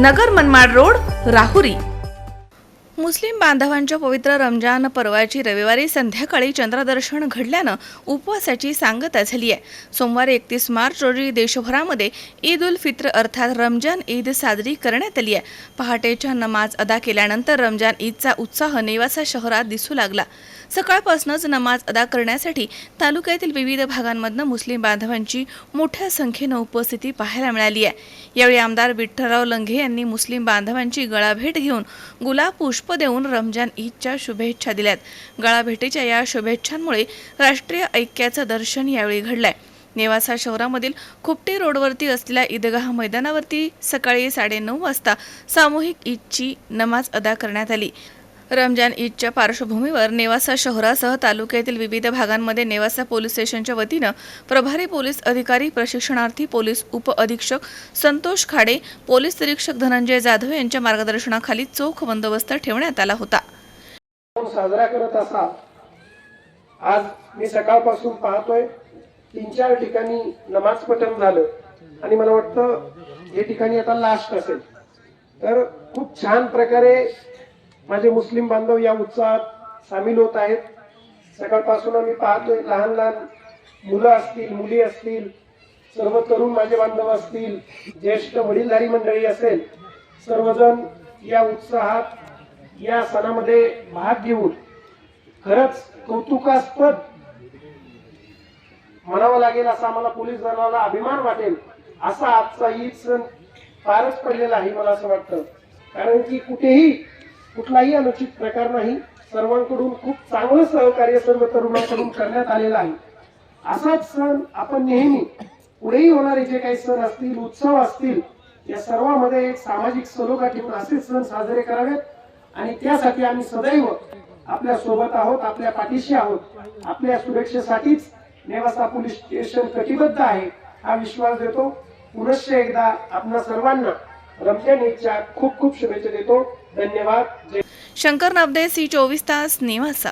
नगर Manmad road Rahuri. मुस्लिम बांधवांच्या पवित्र रमजान पर्वाची रविवारी संध्याकाळी चंद्रदर्शन घडल्यानं उपवासाची सांगता झाली आहे. सोमवारी एकतीस मार्च रोजी देशभरामध्ये ईद उल फित्र अर्थात रमजान ईद साजरी करण्यात आली आहे. पहाटेच्या नमाज अदा केल्यानंतर रमजान ईदचा उत्साह नेवासा शहरात दिसू लागला. सकाळपासूनच नमाज अदा करण्यासाठी तालुक्यातील विविध भागांमधनं मुस्लिम बांधवांची मोठ्या संख्येनं उपस्थिती पाहायला मिळाली आहे. यावेळी आमदार विठ्ठलराव लंघे यांनी मुस्लिम बांधवांची गळाभेट घेऊन गुलाब पुष्प देऊन रमजान ईदच्या शुभेच्छा दिल्यात. गळाभेटीच्या या शुभेच्छांमुळे राष्ट्रीय ऐक्याचं दर्शन यावेळी घडलंय. नेवासा शहरामधील खुपटी रोडवरती असलेल्या ईदगाह मैदानावरती सकाळी साडेनऊ वाजता सामूहिक ईदची नमाज अदा करण्यात आली. रमजान ईदच्या पार्श्वभूमीवर नेवासा शहरासह तालुक्यातील विविध भागांमध्ये नेवासा पोलीस स्टेशनच्या वतीनं प्रभारी पोलीस अधिकारी प्रशिक्षणार्थी पोलीस उप अधीक्षक संतोष खाडे पोलीस निरीक्षक धनंजय जाधव यांच्या मार्गदर्शनाखाली चोख बंदोबस्त ठेवण्यात आला होता. साजरा करत असा. आज मी सकाळपासून पाहतोय तीन चार ठिकाणी नमाज पठण झालं. आणि मला वाटतं हे ठिकाणी आता लास्ट असेल. तर खूप छान प्रकारे माझे मुस्लिम बांधव या उत्साहात सामील होत आहेत. सकाळपासून आम्ही पाहतोय लहान लहान मुलं असतील मुली असतील सर्व तरुण माझे बांधव असतील ज्येष्ठ वडीलधारी मंडळी असेल सर्वजण या उत्साहात या सणामध्ये भाग घेऊन खरंच कौतुकास्पद म्हणावं लागेल असा आम्हाला पोलीस दलाला अभिमान वाटेल असा आजचा ईद सण फारच पडलेला आहे मला असं वाटतं. कारण की कुठेही कुठलाही अनुचित प्रकार नाही. सर्वांकडून खूप चांगलं सहकार्य सर्व तरुणांकडून करण्यात आलेलं आहे. असाच सण आपण नेहमी पुढेही होणारे जे काही सण असतील उत्सव असतील या सर्वांमध्ये एक सामाजिक सलोखा ठेवून असेच सण साजरे करावेत. आणि त्यासाठी आम्ही सदैव आपल्यासोबत आहोत आपल्या पाठीशी आहोत. आपल्या सुरक्षेसाठीच नेवासा पोलीस स्टेशन कटिबद्ध आहे. हा विश्वास देतो. पुनश्च एकदा आपणा सर्वांना रमजान ईदच्या खूप खूप शुभेच्छा देतो. धन्यवाद. शंकर नवदे सी चोवीस तास नेवासा.